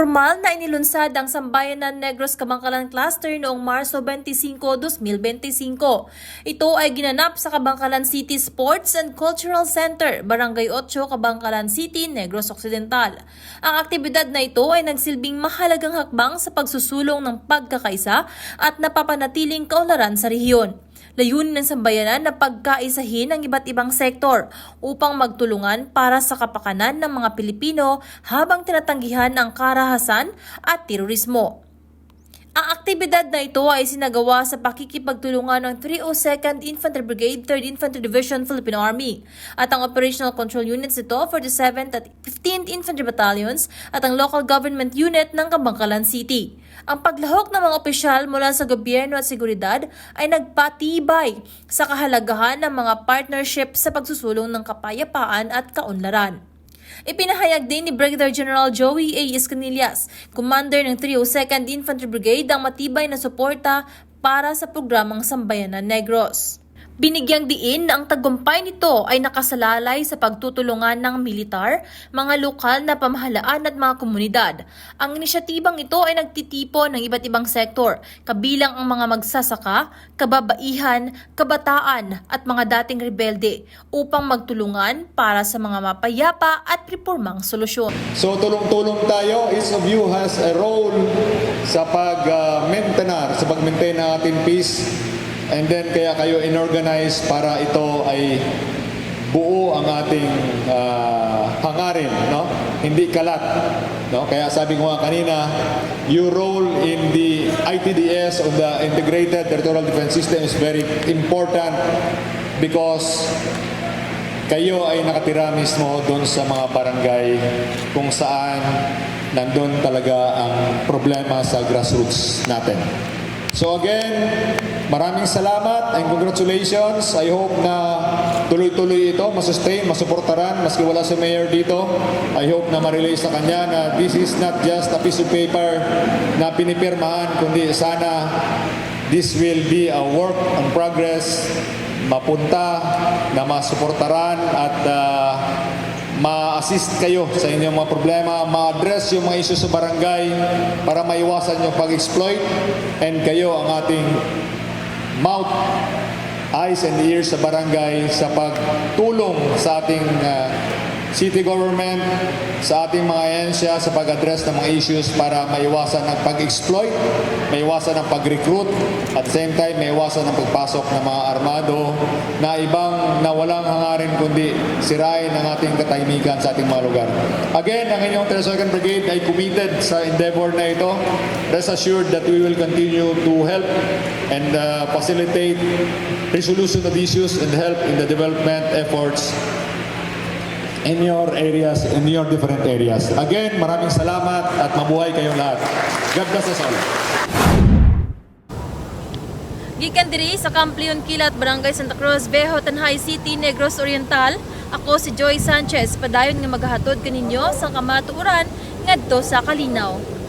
Formal na inilunsad ang Sambayanan Negros Kabangkalan Cluster noong Marso 25, 2025. Ito ay ginanap sa Kabangkalan City Sports and Cultural Center, Barangay 8, Kabangkalan City, Negros Occidental. Ang aktibidad na ito ay nagsilbing mahalagang hakbang sa pagsusulong ng pagkakaisa at napapanatiling kaunlaran sa rehiyon. Layunin ng sambayanan na pagkaisahin ang iba't ibang sektor upang magtulungan para sa kapakanan ng mga Pilipino habang tinatanggihan ang karahasan at terorismo. Aktibidad na ito ay sinagawa sa pakikipagtulungan ng 302nd Infantry Brigade, 3rd Infantry Division, Philippine Army at ang operational control units nito for the 7th at 15th Infantry Battalions at ang local government unit ng Kabangkalan City. Ang paglahok ng mga opisyal mula sa gobyerno at seguridad ay nagpatibay sa kahalagahan ng mga partnership sa pagsusulong ng kapayapaan at kaunlaran. Ipinahayag din ni Brigadier General Joey A. Escanillas, commander ng 302nd Infantry Brigade, ang matibay na suporta para sa programang Sambayanan Negros. Binigyang diin na ang tagumpay nito ay nakasalalay sa pagtutulungan ng militar, mga lokal na pamahalaan at mga komunidad. Ang inisyatibang ito ay nagtitipo ng iba't ibang sektor, kabilang ang mga magsasaka, kababaihan, kabataan at mga dating rebelde upang magtulungan para sa mga mapayapa at reformang solusyon. So tulong-tulong tayo. Each of you has a role sa pag-maintain, sa pag-maintain ng ating peace. And then kaya kayo inorganize para ito ay buo ang ating ah, hangarin, no? Hindi kalat, no? Kaya sabi ko nga kanina, your role in the ITDS of the Integrated Territorial Defense System is very important because kayo ay nakatira mismo doon sa mga barangay kung saan nandun talaga ang problema sa grassroots natin. So again, maraming salamat and congratulations. I hope na tuloy-tuloy ito, masustain, masuportaran, maski wala si Mayor dito. I hope na ma-relay sa kanya na this is not just a piece of paper na pinipirmahan, kundi sana this will be a work in progress mapunta na masuportaran at ah, ma-assist kayo sa inyong mga problema, ma-address yung mga issues sa barangay para maiwasan yung pag-exploit. And kayo ang ating mouth, eyes and ears sa barangay sa pagtulong sa ating ah, city government, sa ating mga ahensya sa pag-address ng mga issues para maiwasan ang pag-exploit, maiwasan ang pag-recruit, at same time maiwasan ang pagpasok ng mga armado na ibang na walang hangarin kundi sirain ang ating katahimikan sa ating mga lugar. Again, ang inyong 32nd Brigade ay committed sa endeavor na ito. Rest assured that we will continue to help and uh, facilitate resolution of issues and help in the development efforts in your areas, in your different areas. Again, maraming salamat at mabuhay kayong lahat. God bless us all. Gikan diri sa Camp Leon Kilat, Barangay Santa Cruz, Vejo, Tanhay City, Negros Oriental. Ako si Joy Sanchez, padayon nga maghatod kaninyo sa kamatuuran ngadto sa Kalinaw.